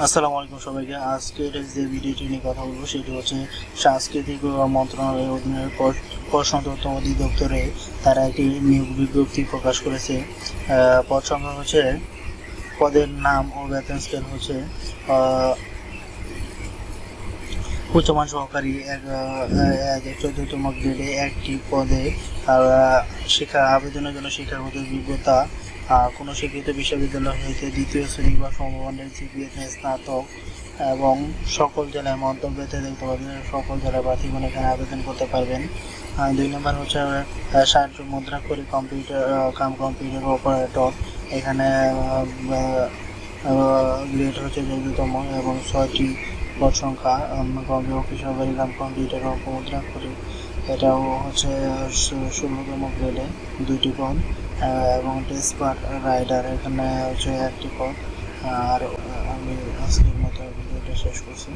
আসসালামু আলাইকুম সবাইকে। আজকের যে ভিডিওটি নিয়ে কথা বলব, সেটি হচ্ছে সাংস্কৃতিক মন্ত্রণালয়ের অধীনে পর- প্রশ্ন তথ্য অধিদপ্তরে তারা একটি নিয়োগ বিজ্ঞপ্তি প্রকাশ করেছে। পদ সংখ্যা হচ্ছে, পদের নাম ও বেতন স্কেল হচ্ছে উচ্চমান সহকারী চোদ্দতম গ্রেডে একটি পদে শিক্ষা, আবেদনের জন্য শিক্ষাগত যোগ্যতা কোনো শিক্ষিত বিশ্ববিদ্যালয় হইতে দ্বিতীয় শ্রেণি বা সমমানের জিপিএতে স্নাতক, এবং সকল জেলায় মন্তব্যতে দেখতে পাবেন সকল জেলায় প্রার্থীগণ এখানে আবেদন করতে পারবেন। দুই নম্বর হচ্ছে ষাট মুদ্রা করে কম্পিউটার কাম কম্পিউটার অপারেটর এখানে গ্রেড হচ্ছে দীর্ঘতম এবং ছয়টি পদ সংখ্যা কম্পিউটার অফিস গ্রাম কাম কম্পিউটার মুদ্রা করে। এটাও হচ্ছে ষোলোতম গ্রেডে দুইটি পদ এবং টেস্পার রাইডার এখানে হচ্ছে একটি পদ। আর আমি আজকের মতো ভিডিওটা শেষ করছি।